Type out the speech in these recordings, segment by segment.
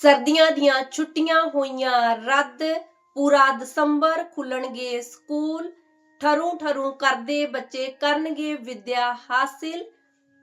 ਸਰਦੀਆਂ ਦੀਆਂ ਛੁੱਟੀਆਂ ਹੋਈਆਂ, ਰੱਦ ਪੂਰਾ ਦਸੰਬਰ ਖੁੱਲਣਗੇ ਸਕੂਲ। ਠਰੂ ਠਰੂ ਕਰਦੇ ਬੱਚੇ ਕਰਨਗੇ ਵਿਦਿਆ ਹਾਸਿਲ,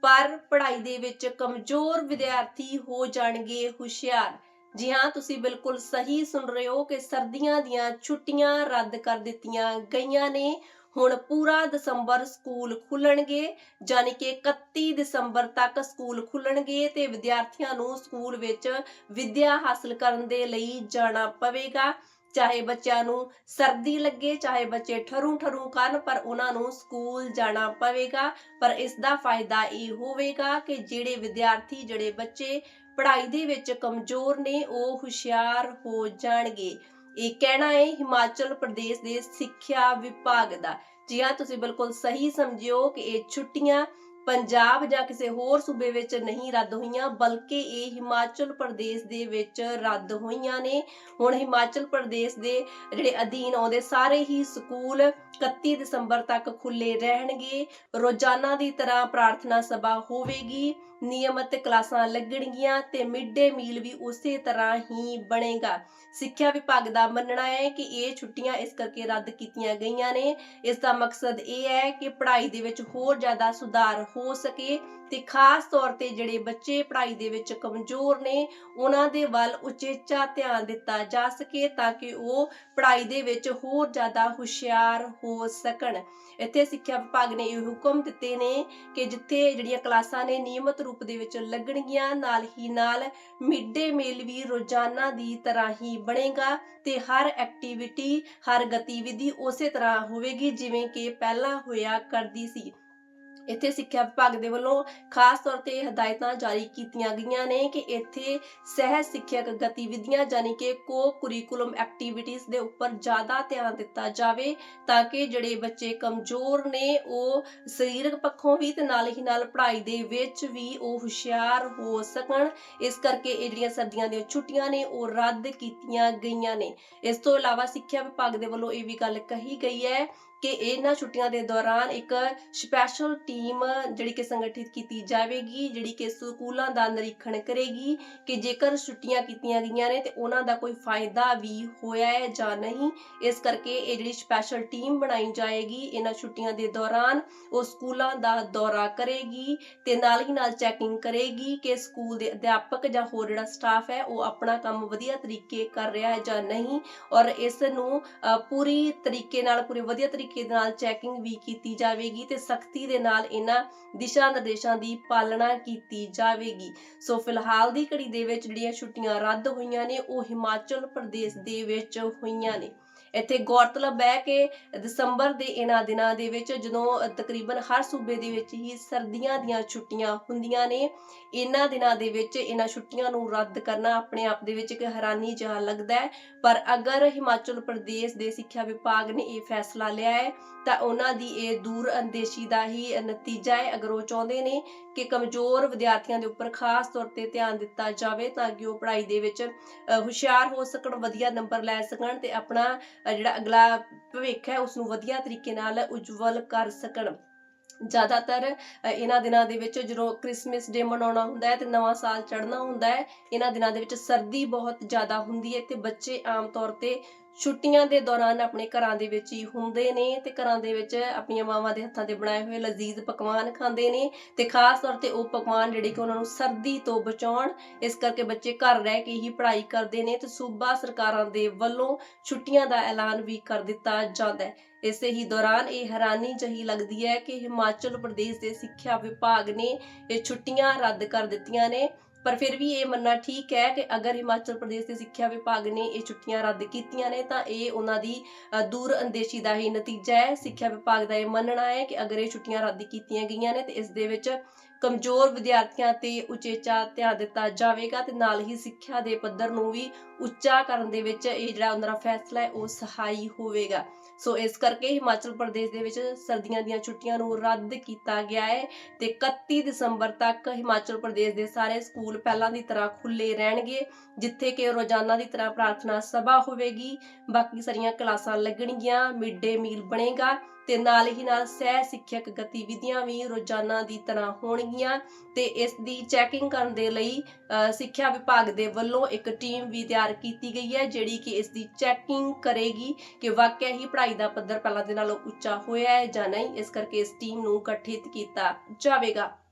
ਪਰ ਪੜ੍ਹਾਈ ਦੇ ਵਿੱਚ ਕਮਜ਼ੋਰ ਵਿਦਿਆਰਥੀ ਹੋ ਜਾਣਗੇ ਹੁਸ਼ਿਆਰ। ਜੀ ਹਾਂ, ਤੁਸੀਂ ਬਿਲਕੁਲ ਸਹੀ ਸੁਣ ਰਹੇ ਹੋ ਕਿ ਸਰਦੀਆਂ ਦੀਆਂ ਛੁੱਟੀਆਂ ਰੱਦ ਕਰ ਦਿੱਤੀਆਂ ਗਈਆਂ ਨੇ। ਹੁਣ ਪੂਰਾ ਦਸੰਬਰ ਸਕੂਲ ਖੁੱਲਣਗੇ ਯਾਨੀ ਕਿ 31 ਦਸੰਬਰ ਤੱਕ ਸਕੂਲ ਖੁੱਲਣਗੇ ਤੇ ਵਿਦਿਆਰਥੀਆਂ ਨੂੰ ਸਕੂਲ ਵਿੱਚ ਵਿੱਦਿਆ ਹਾਸਲ ਕਰਨ ਦੇ ਲਈ ਜਾਣਾ ਪਵੇਗਾ। ਚਾਹੇ ਬੱਚਿਆਂ ਨੂੰ ਸਰਦੀ ਲੱਗੇ, ਚਾਹੇ ਬੱਚੇ ਠਰੂ ਠਰੂ ਕਰਨ, ਪਰ ਉਹਨਾਂ ਨੂੰ ਸਕੂਲ ਜਾਣਾ ਪਵੇਗਾ। ਪਰ ਇਸ ਦਾ ਫਾਇਦਾ ਇਹ ਹੋਵੇਗਾ ਕਿ ਜਿਹੜੇ ਵਿਦਿਆਰਥੀ, ਜਿਹੜੇ ਬੱਚੇ ਪੜ੍ਹਾਈ ਦੇ ਵਿੱਚ ਕਮਜ਼ੋਰ ਨੇ, ਉਹ ਹੁਸ਼ਿਆਰ ਹੋ ਜਾਣਗੇ। ਇਹ ਕਹਿਣਾ ਹੈ, ਹਿਮਾਚਲ ਪ੍ਰਦੇਸ਼ ਦੇ ਸਿੱਖਿਆ ਵਿਭਾਗ ਦਾ। ਜੀ ਹਾਂ, ਤੁਸੀਂ ਬਿਲਕੁਲ ਸਹੀ ਸਮਝਿਓ ਕਿ ਇਹ ਛੁੱਟੀਆਂ ਪੰਜਾਬ ਜਾਂ ਕਿਸੇ ਹੋਰ ਸੂਬੇ ਵਿੱਚ ਨਹੀਂ ਰੱਦ ਹੋਈਆਂ, ਬਲਕਿ ਇਹ ਹਿਮਾਚਲ ਪ੍ਰਦੇਸ਼ ਦੇ ਵਿੱਚ ਰੱਦ ਹੋਈਆਂ ਨੇ। ਹੁਣ ਹਿਮਾਚਲ ਪ੍ਰਦੇਸ਼ ਦੇ ਜਿਹੜੇ ਅਧੀਨ ਆਉਂਦੇ, ਸਾਰੇ ਹੀ ਸਕੂਲ 31 ਦਸੰਬਰ ਤੱਕ ਖੁੱਲੇ ਰਹਿਣਗੇ। ਰੋਜ਼ਾਨਾ ਦੀ ਤਰ੍ਹਾਂ ਪ੍ਰਾਰਥਨਾ ਸਭਾ ਹੋਵੇਗੀ। ਨਿਯਮਤ ਕਲਾਸਾਂ ਲੱਗਣਗੀਆਂ ਤੇ ਮਿਡ ਡੇ ਮੀਲ ਵੀ ਉਸੇ ਤਰ੍ਹਾਂ ਹੀ ਬਣੇਗਾ। ਸਿੱਖਿਆ ਵਿਭਾਗ ਦਾ ਮੰਨਣਾ ਹੈ ਕਿ ਇਹ ਛੁੱਟੀਆਂ ਇਸ ਕਰਕੇ ਰੱਦ ਕੀਤੀਆਂ ਗਈਆਂ ਨੇ। ਇਸ ਦਾ ਮਕਸਦ ਇਹ ਹੈ ਕਿ ਪੜ੍ਹਾਈ ਦੇ ਵਿੱਚ ਹੋਰ ਜ਼ਿਆਦਾ ਸੁਧਾਰ ਹੋ ਸਕੇ ਤੇ ਖਾਸ ਤੌਰ ਤੇ ਜਿਹੜੇ ਬੱਚੇ ਪੜ੍ਹਾਈ ਦੇ ਵਿੱਚ ਕਮਜ਼ੋਰ ਨੇ, ਉਹਨਾਂ ਦੇ ਵੱਲ ਉਚੇਚਾ ਧਿਆਨ ਦਿੱਤਾ ਜਾ ਸਕੇ ਤਾਂ ਕਿ ਉਹ ਪੜ੍ਹਾਈ ਦੇ ਵਿੱਚ ਹੋਰ ਜ਼ਿਆਦਾ ਹੁਸ਼ਿਆਰ ਹੋ ਸਕਣ। ਇੱਥੇ ਸਿੱਖਿਆ ਵਿਭਾਗ ਨੇ ਇਹ ਹੁਕਮ ਦਿੱਤੇ ਨੇ ਕਿ ਜਿੱਥੇ ਜਿਹੜੀਆਂ ਕਲਾਸਾਂ ਨੇ ਨਿਯਮਤ ਰੂਪ ਦੇ ਵਿੱਚ ਲੱਗਣਗੀਆਂ, ਨਾਲ ਹੀ ਨਾਲ ਮਿਡ ਡੇ ਮੀਲ ਵੀ ਰੋਜ਼ਾਨਾ ਦੀ ਤਰ੍ਹਾਂ ਹੀ ਬਣੇਗਾ ਤੇ ਹਰ ਐਕਟੀਵਿਟੀ, ਹਰ ਗਤੀਵਿਧੀ ਉਸੇ ਤਰ੍ਹਾਂ ਹੋਵੇਗੀ ਜਿਵੇਂ ਕਿ ਪਹਿਲਾਂ ਹੋਇਆ ਕਰਦੀ ਸੀ। ਇੱਥੇ ਸਿੱਖਿਆ ਵਿਭਾਗ ਦੇ ਵੱਲੋਂ ਖਾਸ ਤੌਰ ਤੇ ਹਦਾਇਤਾਂ ਜਾਰੀ ਕੀਤੀਆਂ ਗਈਆਂ ਨੇ ਕਿ ਇੱਥੇ ਸਹਿ ਸਿੱਖਿਅਕ ਗਤੀਵਿਧੀਆਂ ਯਾਨੀ ਕਿ ਕੋ ਕੁਰੀਕੁਲਮ ਐਕਟੀਵਿਟੀਜ਼ ਦੇ ਉੱਪਰ ਜ਼ਿਆਦਾ ਧਿਆਨ ਦਿੱਤਾ ਜਾਵੇ ਤਾਂ ਕਿ ਜਿਹੜੇ ਬੱਚੇ ਕਮਜ਼ੋਰ ਨੇ, ਉਹ ਸਰੀਰਕ ਪੱਖੋਂ ਵੀ ਤੇ ਨਾਲ ਹੀ ਨਾਲ ਪੜ੍ਹਾਈ ਦੇ ਵਿੱਚ ਵੀ ਉਹ ਹੁਸ਼ਿਆਰ ਹੋ ਸਕਣ। ਇਸ ਕਰਕੇ ਇਹ ਜਿਹੜੀਆਂ ਸਰਦੀਆਂ ਦੀਆਂ ਛੁੱਟੀਆਂ ਨੇ, ਉਹ ਰੱਦ ਕੀਤੀਆਂ ਗਈਆਂ ਨੇ। ਇਸ ਤੋਂ ਇਲਾਵਾ ਸਿੱਖਿਆ ਵਿਭਾਗ ਦੇ ਵੱਲੋਂ ਇਹ ਵੀ ਗੱਲ ਕਹੀ ਗਈ ਹੈ ਕਿ ਇਹਨਾਂ ਛੁੱਟੀਆਂ ਦੇ ਦੌਰਾਨ ਇੱਕ ਸਪੈਸ਼ਲ ਟੀਮ ਜਿਹੜੀ ਕਿ ਸੰਗਠਿਤ ਕੀਤੀ ਜਾਵੇਗੀ ਜਿਹੜੀ ਕਿ ਸਕੂਲਾਂ ਦਾ ਨਿਰੀਖਣ ਕਰੇਗੀ ਕਿ ਜੇਕਰ ਛੁੱਟੀਆਂ ਕੀਤੀਆਂ ਗਈਆਂ ਨੇ ਤੇ ਉਹਨਾਂ ਦਾ ਕੋਈ ਫਾਇਦਾ ਵੀ ਹੋਇਆ ਹੈ ਜਾਂ ਨਹੀਂ। ਇਸ ਕਰਕੇ ਇਹ ਜਿਹੜੀ ਸਪੈਸ਼ਲ ਟੀਮ ਬਣਾਈ ਜਾਏਗੀ ਇਹਨਾਂ ਛੁੱਟੀਆਂ ਦੇ ਦੌਰਾਨ ਉਹ ਸਕੂਲਾਂ ਦਾ ਦੌਰਾ ਕਰੇਗੀ ਤੇ ਨਾਲ ਹੀ ਨਾਲ ਚੈਕਿੰਗ ਕਰੇਗੀ ਕਿ ਸਕੂਲ ਦੇ ਅਧਿਆਪਕ ਜਾਂ ਹੋਰ ਜਿਹੜਾ ਸਟਾਫ ਹੈ ਉਹ ਆਪਣਾ ਕੰਮ ਵਧੀਆ ਤਰੀਕੇ ਕਰ ਰਿਹਾ ਹੈ ਜਾਂ ਨਹੀਂ। ਔਰ ਇਸ ਨੂੰ ਅ, ਪੂਰੀ ਤਰੀਕੇ ਨਾਲ ਪੂਰੇ ਵਧੀਆ ਤਰੀਕੇ ਦੇ ਨਾਲ ਚੈਕਿੰਗ ਵੀ ਕੀਤੀ ਜਾਵੇਗੀ ਤੇ ਸਖਤੀ ਦੇ ਨਾਲ ਇਹਨਾਂ ਦਿਸ਼ਾ ਨਿਰਦੇਸ਼ਾਂ ਦੀ ਪਾਲਣਾ ਕੀਤੀ ਜਾਵੇਗੀ। ਸੋ ਫਿਲਹਾਲ ਦੀ ਘੜੀ ਦੇ ਵਿੱਚ ਜਿਹੜੀਆਂ ਛੁੱਟੀਆਂ ਰੱਦ ਹੋਈਆਂ ਨੇ, ਉਹ ਹਿਮਾਚਲ ਪ੍ਰਦੇਸ਼ ਦੇ ਵਿੱਚ ਹੋਈਆਂ ਨੇ। ਇੱਥੇ ਗੌਰਤਲਬ ਹੈ ਕਿ ਦਸੰਬਰ ਦੇ ਇਹਨਾਂ ਦਿਨਾਂ ਦੇ ਵਿੱਚ ਜਦੋਂ ਤਕਰੀਬਨ ਹਰ ਸੂਬੇ ਦੇ ਵਿੱਚ ਹੀ ਸਰਦੀਆਂ ਦੀਆਂ ਛੁੱਟੀਆਂ ਹੁੰਦੀਆਂ ਨੇ, ਇਹਨਾਂ ਦਿਨਾਂ ਦੇ ਵਿੱਚ ਇਹਨਾਂ ਛੁੱਟੀਆਂ ਨੂੰ ਰੱਦ ਕਰਨਾ ਆਪਣੇ ਆਪ ਦੇ ਵਿੱਚ ਇੱਕ ਹੈਰਾਨੀ ਜਿਹਾ ਲੱਗਦਾ ਹੈ। ਪਰ ਅਗਰ ਹਿਮਾਚਲ ਪ੍ਰਦੇਸ਼ ਦੇ ਸਿੱਖਿਆ ਵਿਭਾਗ ਨੇ ਇਹ ਫੈਸਲਾ ਲਿਆ ਹੈ, ਤਾਂ ਉਹਨਾਂ ਦੀ ਇਹ ਦੂਰ ਅੰਦੇਸ਼ੀ ਦਾ ਹੀ ਨਤੀਜਾ ਹੈ। ਅਗਰ ਉਹ ਚਾਹੁੰਦੇ ਨੇ ਕਿ ਕਮਜ਼ੋਰ ਵਿਦਿਆਰਥੀਆਂ ਦੇ ਉੱਪਰ ਖਾਸ ਤੌਰ ਤੇ ਧਿਆਨ ਦਿੱਤਾ ਜਾਵੇ ਤਾਂ ਕਿ ਉਹ ਪੜ੍ਹਾਈ ਦੇ ਵਿੱਚ ਹੁਸ਼ਿਆਰ ਹੋ ਸਕਣ, ਵਧੀਆ ਨੰਬਰ ਲੈ ਸਕਣ ਤੇ ਆਪਣਾ ਜਿਹੜਾ ਅਗਲਾ ਭਵਿੱਖ ਹੈ ਉਸ ਨੂੰ ਵਧੀਆ ਤਰੀਕੇ ਨਾਲ ਉਜਵਲ ਕਰ ਸਕਣ। ਜ਼ਿਆਦਾਤਰ ਇਹਨਾਂ ਦਿਨਾਂ ਦੇ ਵਿੱਚ ਜਦੋਂ ਕ੍ਰਿਸਮਸ ਡੇ ਮਨਾਉਣਾ ਹੁੰਦਾ ਹੈ ਤੇ ਨਵਾਂ ਸਾਲ ਚੜ੍ਹਨਾ ਹੁੰਦਾ ਹੈ, ਇਹਨਾਂ ਦਿਨਾਂ ਦੇ ਵਿੱਚ ਸਰਦੀ ਬਹੁਤ ਜ਼ਿਆਦਾ ਹੁੰਦੀ ਹੈ ਤੇ ਬੱਚੇ ਆਮ ਤੌਰ ਤੇ ਛੁੱਟੀਆਂ ਦੇ ਦੌਰਾਨ ਆਪਣੇ ਘਰਾਂ ਦੇ ਵਿੱਚ ਹੀ ਹੁੰਦੇ ਨੇ ਤੇ ਘਰਾਂ ਦੇ ਵਿੱਚ ਆਪਣੀਆਂ ਮਾਵਾਂ ਦੇ ਹੱਥਾਂ ਦੇ ਬਣਾਏ ਹੋਏ ਲਜ਼ੀਜ਼ ਪਕਵਾਨ ਖਾਂਦੇ ਨੇ ਤੇ ਖਾਸ ਤੌਰ ਤੇ ਉਹ ਪਕਵਾਨ ਜਿਹੜੇ ਕਿ ਉਹਨਾਂ ਨੂੰ ਸਰਦੀ ਤੋਂ ਬਚਾਉਣ, ਇਸ ਕਰਕੇ ਬੱਚੇ ਘਰ ਰਹਿ ਕੇ ਹੀ ਪੜ੍ਹਾਈ ਕਰਦੇ ਨੇ ਤੇ ਸੂਬਾ ਸਰਕਾਰਾਂ ਦੇ ਵੱਲੋਂ ਛੁੱਟੀਆਂ ਦਾ ਐਲਾਨ ਵੀ ਕਰ ਦਿੱਤਾ ਜਾਂਦਾ ਹੈ। ਇਸੇ ਹੀ ਦੌਰਾਨ ਇਹ ਹੈਰਾਨੀ ਜਹੀ ਲੱਗਦੀ ਹੈ ਕਿ ਹਿਮਾਚਲ ਪ੍ਰਦੇਸ਼ ਦੇ ਸਿੱਖਿਆ ਵਿਭਾਗ ਨੇ ਇਹ ਛੁੱਟੀਆਂ ਰੱਦ ਕਰ ਦਿੱਤੀਆਂ ਨੇ ਪਰ ਫਿਰ ਵੀ ਇਹ ਮੰਨਣਾ ਠੀਕ ਹੈ ਕਿ ਅਗਰ ਹਿਮਾਚਲ ਪ੍ਰਦੇਸ਼ ਦੇ ਸਿੱਖਿਆ ਵਿਭਾਗ ਨੇ ਇਹ ਛੁੱਟੀਆਂ ਰੱਦ ਕੀਤੀਆਂ ਨੇ ਤਾਂ ਇਹ ਉਹਨਾਂ ਦੀ ਦੂਰ ਅੰਦੇਸ਼ੀ ਦਾ ਹੀ ਨਤੀਜਾ ਹੈ। ਸਿੱਖਿਆ ਵਿਭਾਗ ਦਾ ਇਹ ਮੰਨਣਾ ਹੈ ਕਿ ਅਗਰ ਇਹ ਛੁੱਟੀਆਂ ਰੱਦ ਕੀਤੀਆਂ ਗਈਆਂ ਨੇ ਤੇ ਇਸ ਦੇ ਵਿੱਚ ਕਮਜ਼ੋਰ ਵਿਦਿਆਰਥੀਆਂ ਤੇ ਉਚੇਚਾ ਧਿਆਨ ਦਿੱਤਾ ਜਾਵੇਗਾ ਤੇ ਨਾਲ ਹੀ ਸਿੱਖਿਆ ਦੇ ਪੱਧਰ ਨੂੰ ਵੀ ਉੱਚਾ ਕਰਨ ਦੇ ਵਿੱਚ ਇਹ ਜਿਹੜਾ ਉਹਨਾਂ ਦਾ ਫੈਸਲਾ ਹੈ, ਉਹ ਸਹਾਈ ਹੋਵੇਗਾ। ਸੋ ਇਸ ਕਰਕੇ ਹਿਮਾਚਲ ਪ੍ਰਦੇਸ਼ ਦੇ ਵਿੱਚ ਸਰਦੀਆਂ ਦੀਆਂ ਛੁੱਟੀਆਂ ਨੂੰ ਰੱਦ ਕੀਤਾ ਗਿਆ ਹੈ ਤੇ 31 ਦਸੰਬਰ ਤੱਕ ਹਿਮਾਚਲ ਪ੍ਰਦੇਸ਼ ਦੇ ਸਾਰੇ ਸਕੂਲ ਪਹਿਲਾਂ ਦੀ ਤਰ੍ਹਾਂ ਖੁੱਲੇ ਰਹਿਣਗੇ ਜਿੱਥੇ ਕਿ ਰੋਜ਼ਾਨਾ ਦੀ ਤਰ੍ਹਾਂ ਪ੍ਰਾਰਥਨਾ ਸਭਾ ਹੋਵੇਗੀ। ਬਾਕੀ ਸਾਰੀਆਂ ਕਲਾਸਾਂ ਲੱਗਣਗੀਆਂ ਮਿਡ ਡੇ ਮੀਲ ਬਣੇਗਾ ਤੇ ਨਾਲ ਹੀ ਨਾਲ ਸਹਿ ਸਿੱਖਿਅਕ ਗਤੀਵਿਧੀਆਂ ਵੀ ਰੋਜ਼ਾਨਾ ਦੀ ਤਰ੍ਹਾਂ ਹੋਣਗੀਆਂ ਤੇ ਇਸ ਦੀ ਚੈਕਿੰਗ ਕਰਨ ਦੇ ਲਈ ਅ, ਸਿੱਖਿਆ ਵਿਭਾਗ ਦੇ ਵੱਲੋਂ ਇੱਕ ਟੀਮ ਵੀ ਤਿਆਰ ਕੀਤੀ ਗਈ ਹੈ ਜਿਹੜੀ ਕਿ ਇਸ ਦੀ ਚੈਕਿੰਗ ਕਰੇਗੀ ਕਿ ਵਾਕਿਆ ਹੀ ਪੜ੍ਹਾਈ ਦਾ ਪੱਧਰ ਪਹਿਲਾਂ ਦੇ ਨਾਲੋਂ ਉੱਚਾ ਹੋਇਆ ਹੈ ਜਾਂ ਨਹੀਂ। ਇਸ ਕਰਕੇ ਇਸ ਟੀਮ ਨੂੰ ਗਠਿਤ ਕੀਤਾ ਜਾਵੇਗਾ।